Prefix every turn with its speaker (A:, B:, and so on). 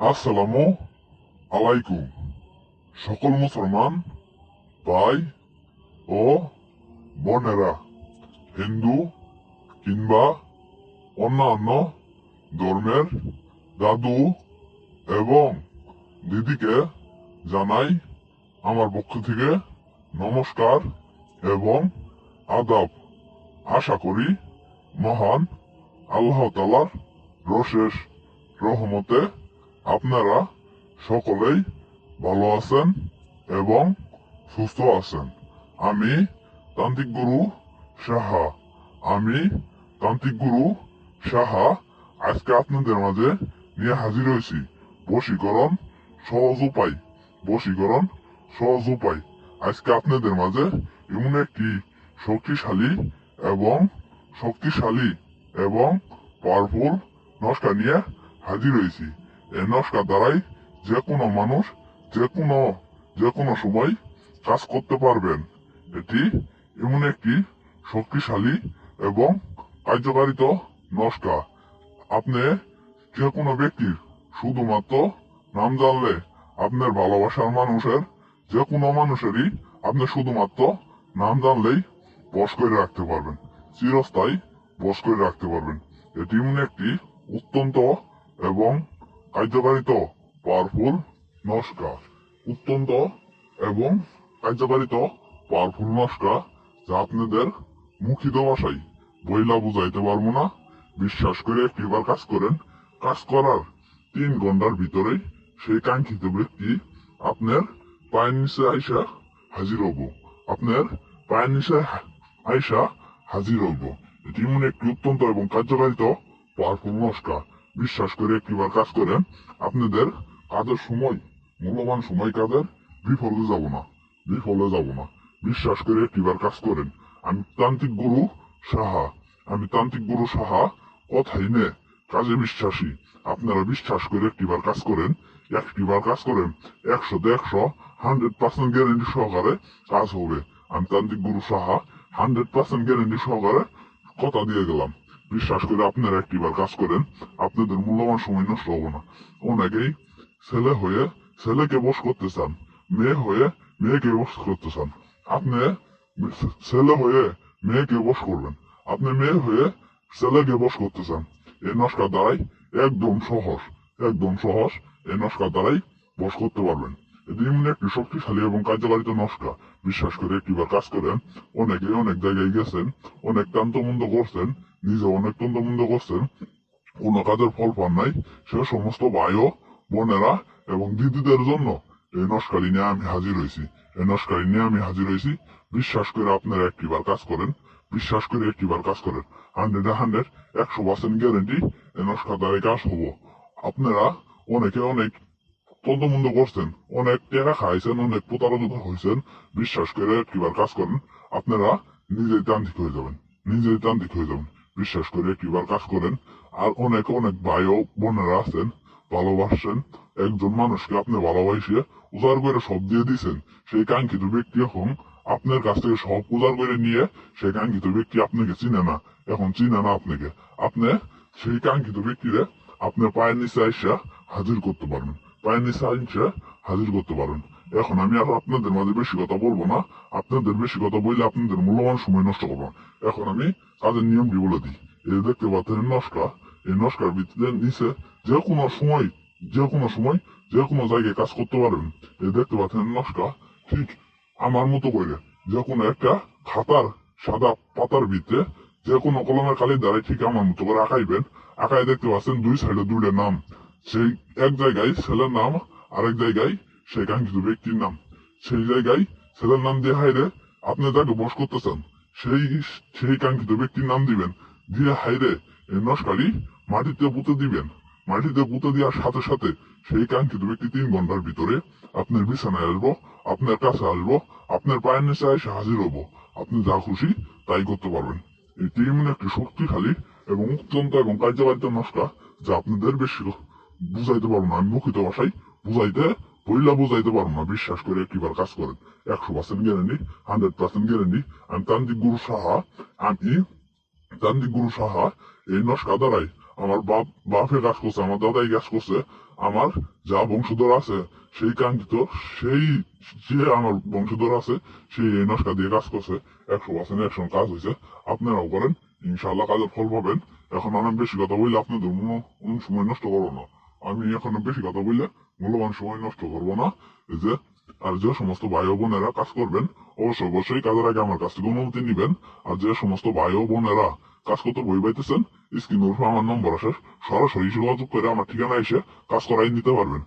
A: আসসালামু আলাইকুম। সকল মুসলমান, ভাই ও বোনেরা, হিন্দু কিংবা অন্যান্য ধর্মের দাদু এবং দিদিকে জানাই আমার পক্ষ থেকে নমস্কার এবং আদাব। আশা করি মহান আল্লাহ তালার রশেষ রহমতে আপনারা সকলেই ভালো আছেন এবং সুস্থ আছেন। আমি তান্ত্রিক গুরু সাহা। আমি তান্ত্রিক গুরু সাহা। আজকে আপনাদের মাঝে নিয়ে হাজির হয়েছি। বশীকরণ সহজ উপায়। বশীকরণ সহজ উপায়। আজকে আপনাদের মাঝে এমন একটি শক্তিশালী এবং শক্তিশালী এবং পাওয়ারফুল নস্কা নিয়ে হাজির হয়েছি। এই নস্কা দ্বারাই যে কোনো মানুষ, যে কোনো যে কোনো সময় কাজ করতে পারবেন। এটি এমন একটি শক্তিশালী এবং কার্যকারিত নস্কা আপনি যে কোনো ব্যক্তির শুধুমাত্র নাম জানলে আপনার ভালোবাসার মানুষের, যে কোনো মানুষেরই আপনি শুধুমাত্র নাম জানলেই বস করে রাখতে পারবেন। চিরস্থায়ী বস করে রাখতে পারবেন। এটি এমন একটি অত্যন্ত এবং কার্যকারিত পাওয়ারফুল নস্কা অত্যন্ত এবং কার্যকারিত পাওয়ারফুল নস্কা যা আপনাদের মুখিত ভাষায় বইলা বুঝাইতে পারব না। বিশ্বাস করে একটিবার কাজ করেন। কাজ করার তিন ঘণ্টার ভিতরেই সেই কাঙ্ক্ষিত ব্যক্তি আপনার পায়ের নিচে আইসা হাজির হব। আপনার পায়ের নিচে আইসা হাজির হব। এটি এমন একটি অত্যন্ত এবং কার্যকারিত নস্কা বিশ্বাস করে একটিবার কাজ করেন, আপনাদের কাজের সময়, মূল্যবান সময় কাজের বিফলে যাব না, বিফলে যাব না। বিশ্বাস করে একটিবার কাজ করেন। আমি তান্ত্রিক গুরু সাহা, আমি তান্ত্রিক গুরু সাহা, কথাই নে, কাজে বিশ্বাসী। আপনারা বিশ্বাস করে একটিবার কাজ করেন একটিবার কাজ করেন, একশো একশো হান্ড্রেড পার্সেন্ট গ্যারেন্টি সহকারে কাজ হবে। আমি তান্ত্রিক গুরু সাহা হান্ড্রেড পার্সেন্ট গ্যারেন্টি সহকারে কথা দিয়ে গেলাম। বিশ্বাস করে আপনারা একটিবার কাজ করেন, আপনাদের মূল্যবান সময় নষ্ট হবে না। অনেকেই ছেলে হয়ে ছেলেকে বস করতে চান, মেয়ে হয়ে মেয়েকে বস করতে চান। আপনি ছেলে হয়ে মেয়েকে বস করবেন, আপনি মেয়ে হয়ে ছেলেকে বস করতে চান। এই নস্কার দ্বারাই একদম সহজ একদম সহজ এই নস্কার দ্বারাই বস করতে পারবেন। এমন একটি শক্তিশালী এবং কার্যকারিত নস্কা। বিশ্বাস করে একটিবার কাজ করেন, অনেকে অনেক জায়গায় গেছেন, অনেক তন্তমন্দ করছেন নিজে অনেক তন্তমন্দ করছেন, কোনো কাজের ফল পান নাই, সে সমস্ত ভাই ও বোনেরা এবং দিদিদের জন্য এই নস্কারি নিয়ে আমি হাজির হয়েছি। এই নস্কারি নিয়ে আমি হাজির হয়েছি। বিশ্বাস করে আপনারা একটিবার কাজ করেন। বিশ্বাস করে একটিবার কাজ করেন। হান্ড্রেড হান্ড্রেড, একশো পার্সেন্ট গ্যারেন্টি এই নস্কার দ্বারাই কাজ হব। আপনারা অনেকে অনেক তদমন্দ করছেন, অনেক টাকা খাইছেন, অনেক প্রতারিত হয়েছেন বিশ্বাস করে একটিবার কাজ করেন। আপনারা নিজেই তান্ত্রিক হয়ে যাবেন। নিজেই তান্ত্রিক হয়ে যাবেন। বিশ্বাস করে একটিবার কাজ করেন, আর অনেক অনেক ভাই ও বোনেরা আছেন ভালোবাসছেন একজন মানুষকে আপনি ভালোবাসিয়ে উজাড় করে সব দিয়ে দিছেন। সেই কাঙ্ক্ষিত ব্যক্তি এখন আপনার কাছ থেকে সব উজাড় করে নিয়ে সেই কাঙ্ক্ষিত ব্যক্তি আপনাকে চিনে না। এখন চিনে না আপনাকে। আপনি সেই কাঙ্ক্ষিত ব্যক্তিরে আপনার পায়ের নিচে আইসা হাজির করতে পারবেন। পায়ের নিচে আইসা হাজির করতে পারবেন। এখন আমি আর আপনাদের মাঝে বেশি কথা বলব না। আপনাদের বেশি কথা বললে আপনাদের মূল্যবান সময় নষ্ট করব। এখন আমি কাজের নিয়মটি বলে দিই। এই দেখতে পাচ্ছেন নস্কা, এই নস্কার ভিত্তিতে নিচে যে কোনো সময়, যে কোনো সময়, যে কোনো জায়গায় কাজ করতে পারবেন। এই দেখতে পাচ্ছেন নস্কা, ঠিক আমার মতো করে যে কোনো একটা খাতার সাদা পাতার ভিতরে যে কোনো কলমের কালির দ্বারাই ঠিক আমার মতো করে আঁকাইবেন। আঁকায় দেখতে পাচ্ছেন দুই সাইডে দুইটা নাম। সেই এক জায়গায় ছেলের নাম, আরেক জায়গায় ব্যক্তির নাম। সেই জায়গায় ছেলের নাম দিয়ে হাইরে আপনি বস সেই সেই কাঙ্ক্ষিত ব্যক্তির নাম দিবেন। দিয়ে হাইরে এই নস্কারি মাটিতে পুঁতে দিবেন। মাটিতে পুঁতে দেওয়ার সাথে সাথে সেই কাঙ্ক্ষিত ব্যক্তি তিন ঘণ্টার ভিতরে আপনার বিছানায় আসব, আপনার কাছে আসব, আপনার পায়ের নিচে এসে হাজির হব। আপনি যা খুশি তাই করতে পারবেন। এটি এমন একটি শক্তিশালী এবং অত্যন্ত এবং কার্যকারিতা নস্কা যা আপনাদের বেশি বুঝাইতে পারব না। আমি মুখিত ভাষায় বুঝাইতে বইলা বোঝাইতে পারব না, বিশ্বাস করে একটিবার কাজ করেন। একশো percent guarantee hundred percent guarantee আমি তান্ত্রিক গুরু সাহা আমি তান্ত্রিক গুরু সাহা এই নস্কা দ্বারাই আমার বাপ বাপে কাজ করছে, আমার দাদাই কাজ করছে, আমার যা বংশধর আছে, সেই কাঙ্ক্ষিত, সেই যে আমার বংশধর আছে, সেই এই নস্কা দিয়ে কাজ করছে, একশো পার্সেন্ট একশো কাজ হয়েছে, আপনারাও করেন ইনশাল্লাহ কাজের ফল পাবেন। এখন আমি বেশি কথা বললে আপনাদের কোনো সময় নষ্ট করব না। আমি এখন বেশি কথা বললে মূল্যবান সময় নষ্ট করব না। এই যে, আর যে সমস্ত ভাই ও বোনেরা কাজ করবেন অবশ্য অবশ্যই কাজের আগে আমার কাছ থেকে অনুমতি নিবেন। আর যে সমস্ত ভাই ও বোনেরা কাজ করতে বই পাইতেছেন স্ক্রিনের উপর আমার নম্বর আসে সরাসরি যোগাযোগ করে আমার ঠিকানা এসে কাজ করাই নিতে পারবেন।